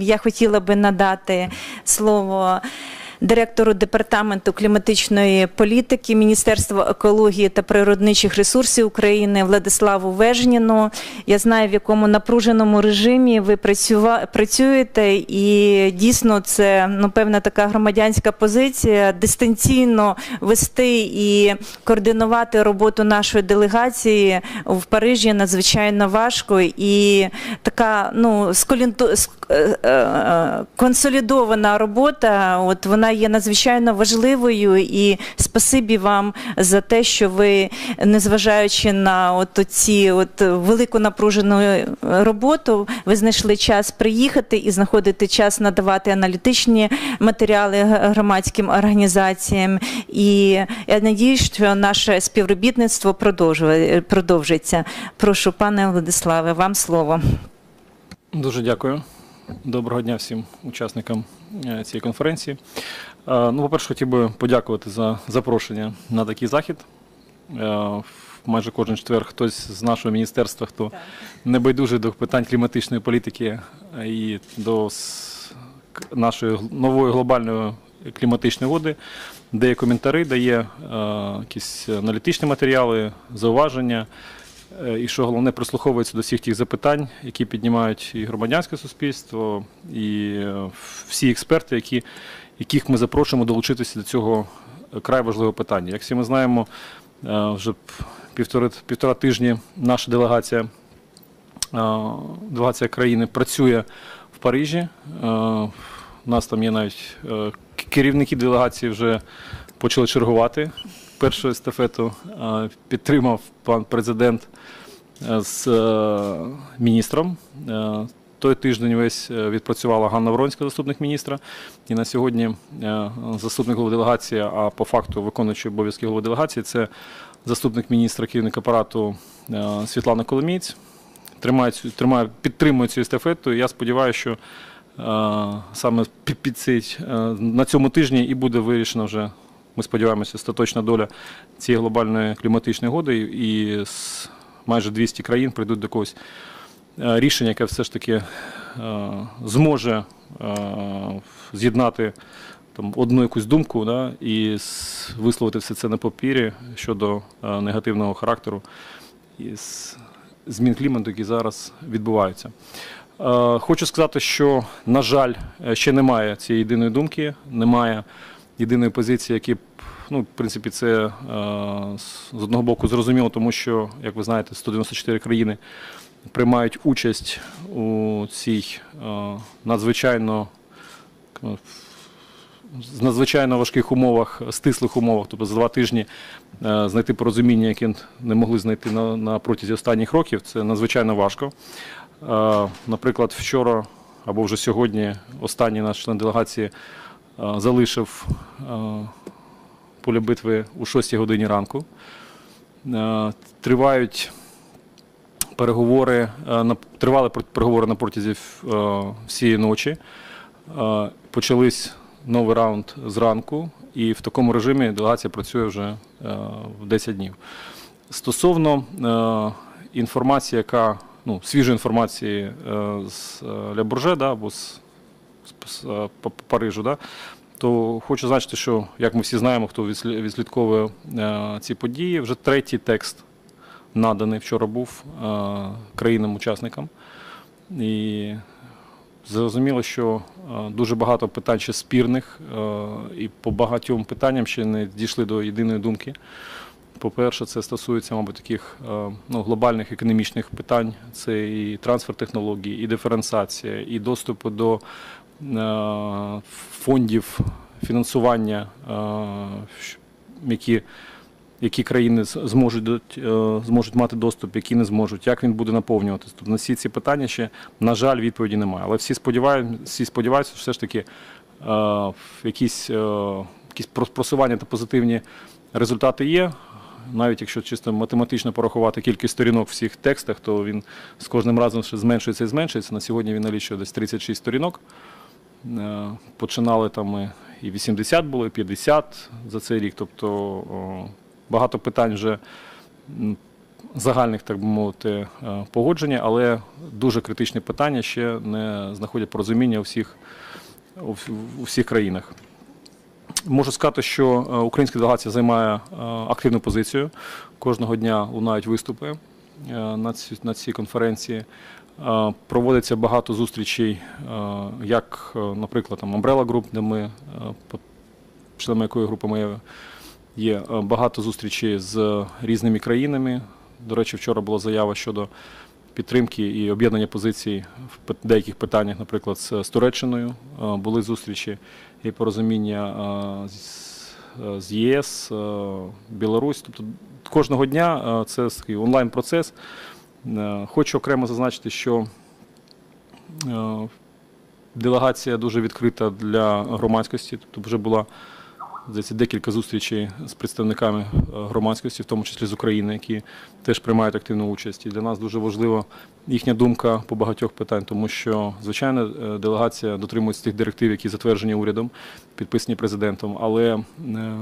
Я хотіла би надати слово директору департаменту кліматичної політики Міністерства екології та природничих ресурсів України Владиславу Вежніну. Я знаю, в якому напруженому режимі ви працюєте, і дійсно це ну, певна така громадянська позиція дистанційно вести і координувати роботу нашої делегації в Парижі надзвичайно важко і така ну сколінту- ск- е, е, консолідована робота. От вона є надзвичайно важливою. І спасибі вам за те, що ви, незважаючи на от ці от велику напружену роботу, ви знайшли час приїхати і знаходити час надавати аналітичні матеріали громадським організаціям. І я надіюсь, що наше співробітництво продовжує- продовжиться. Прошу, пане Владиславе, вам слово. Дуже дякую. Доброго дня всім учасникам е, цієї конференції. Е, Ну, по-перше, хотів би подякувати за запрошення на такий захід. Е, Майже кожен четвер хтось з нашого міністерства, хто небайдужий до питань кліматичної політики і до нашої нової глобальної кліматичної води, дає коментари, дає якісь аналітичні матеріали, зауваження. Е, І що головне, прислуховується до всіх тих запитань, які піднімають і громадянське суспільство, і е, всі експерти, які, яких ми запрошуємо долучитися до цього край важливого питання. Як всі ми знаємо, е, вже півтори, півтора тижні наша делегація, е, делегація країни працює в Парижі. Е, У нас там є навіть е, керівники делегації вже почали чергувати. Першу естафету підтримав пан президент е, з е, міністром. Е, Той тиждень весь відпрацювала Ганна Вронська, заступник міністра. І на сьогодні заступник голови делегації, а по факту виконуючий обов'язки голови делегації, це заступник міністра керівник апарату Світлана Коломієць. Тримає, тримає, підтримує цю естафету. Я сподіваюся, що саме під, під цей, на цьому тижні і буде вирішена вже, ми сподіваємося, остаточна доля цієї глобальної кліматичної угоди, і з майже 200 країн прийдуть до якогось е, рішення, яке все ж таки е, зможе е, з'єднати там, одну якусь думку да, і висловити все це на папірі щодо негативного характеру із змін клімату, які зараз відбуваються. Хочу сказати, що, на жаль, ще немає цієї єдиної думки, немає єдиної позиції, які ну, в принципі, це е, з одного боку зрозуміло, тому що, як ви знаєте, 194 країни приймають участь у цій е, надзвичайно е, з надзвичайно важких умовах, стислих умовах, тобто за два тижні е, знайти порозуміння, яке не могли знайти на, на протязі останніх років, це надзвичайно важко. Е, Наприклад, вчора або вже сьогодні останній наш член делегації е, залишив поле битви у 6 годині ранку. Е, Тривають переговори, е, тривали переговори на протязі е, всієї ночі. Почались новий раунд зранку, і в такому режимі делегація працює вже е, 10 днів. Стосовно інформації, яка ну, свіжої інформації з е, Ля Бурже, да, або з, з, з Парижу, да, то хочу зазначити, що як ми всі знаємо, хто відслідковує е, ці події, вже третій текст наданий вчора був е, країнам-учасникам. І зрозуміло, що е, дуже багато питань ще спірних, і по багатьом питанням ще не дійшли до єдиної думки. По-перше, це стосується, мабуть, таких ну, глобальних економічних питань. Це і трансфер технологій, і диференціація, і доступу до фондів фінансування, е, які, які країни зможуть, е, зможуть мати доступ, які не зможуть, як він буде наповнюватися. Тобто на всі ці питання ще, на жаль, відповіді немає. Але всі сподіваються, всі сподіваються, що все ж таки е, якісь, е, якісь просування та позитивні результати є. Навіть якщо чисто математично порахувати кількість сторінок в всіх текстах, то він з кожним разом ще зменшується і зменшується. На сьогодні він налічує десь 36 сторінок. Е, Починали там ми і 80 було, і 50 за цей рік. Тобто багато питань вже загальних, так би мовити, е, погодження, але дуже критичні питання ще не знаходять порозуміння у всіх, у всіх країнах. Можу сказати, що е, українська делегація займає активну позицію. Кожного дня лунають виступи на на цій конференції. Проводиться багато зустрічей, як, е, наприклад, там Umbrella Group, де ми, е, членами якої групи ми є, е, багато зустрічей з різними країнами. До речі, вчора була заява щодо підтримки і об'єднання позицій в деяких питаннях, наприклад, з, Туреччиною. Були зустрічі і порозуміння з, ЄС, Білорусь. Тобто кожного дня це онлайн-процес. Е, Хочу окремо зазначити, що е, делегація дуже відкрита для громадськості. Тобто вже була здається, декілька зустрічей з представниками е, громадськості, в тому числі з України, які теж приймають активну участь. І для нас дуже важлива їхня думка по багатьох питань, тому що, звичайно, делегація дотримується тих директив, які затверджені урядом, підписані президентом, але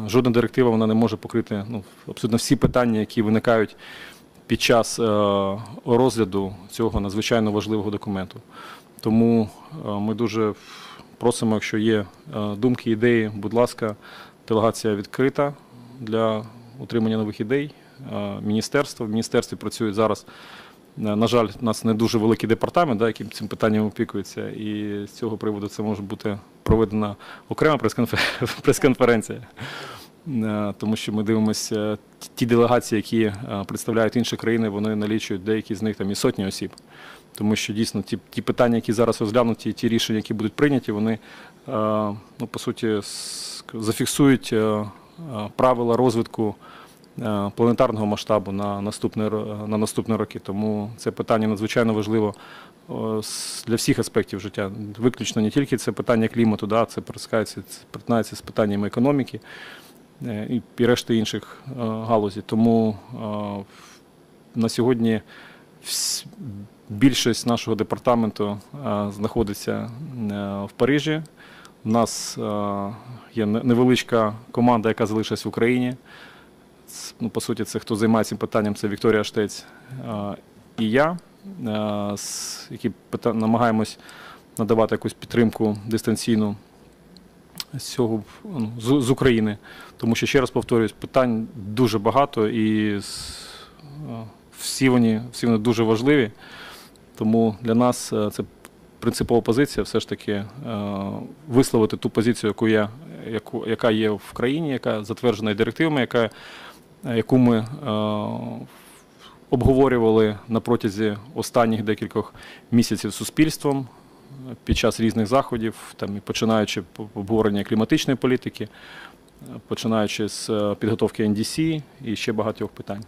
жодна директива вона не може покрити ну, абсолютно всі питання, які виникають під час е, розгляду цього надзвичайно важливого документу. Тому е, ми дуже просимо, якщо є е, думки, ідеї, будь ласка, делегація відкрита для отримання нових ідей. Міністерство. В міністерстві працюють зараз. На жаль, у нас не дуже великий департамент, да, яким цим питанням опікується, і з цього приводу це може бути проведена окрема прес-конфер- прес-конференція. Е, Тому що ми дивимося, ті- делегації, які е, представляють інші країни, вони налічують деякі з них там і сотні осіб. Тому що дійсно ті, ті питання, які зараз розглянуті, ті рішення, які будуть прийняті, вони е, ну, по суті зафіксують правила розвитку планетарного масштабу на наступні, на наступні роки. Тому це питання надзвичайно важливо для всіх аспектів життя. Виключно не тільки це питання клімату, да, це пересікається, це з питаннями економіки і, і решти інших е, галузей. Тому е, на сьогодні більшість нашого департаменту е, знаходиться е, в Парижі. У нас е, є невеличка команда, яка залишилась в Україні. Ну, по суті, це хто займається цим питанням, це Вікторія Штець е, і я, е, які намагаємось надавати якусь підтримку дистанційну з цього ну, з, з України. Тому що ще раз повторюсь, питань дуже багато і е, всі вони, всі вони дуже важливі. Тому для нас е, це принципова позиція все ж таки е, висловити ту позицію, яку я, яку, яка є в країні, яка затверджена директивами, яка, яку ми обговорювали на протязі останніх декількох місяців з суспільством під час різних заходів, там і починаючи по- обговорення кліматичної політики, е, починаючи з е, підготовки НДС і ще багатьох питань.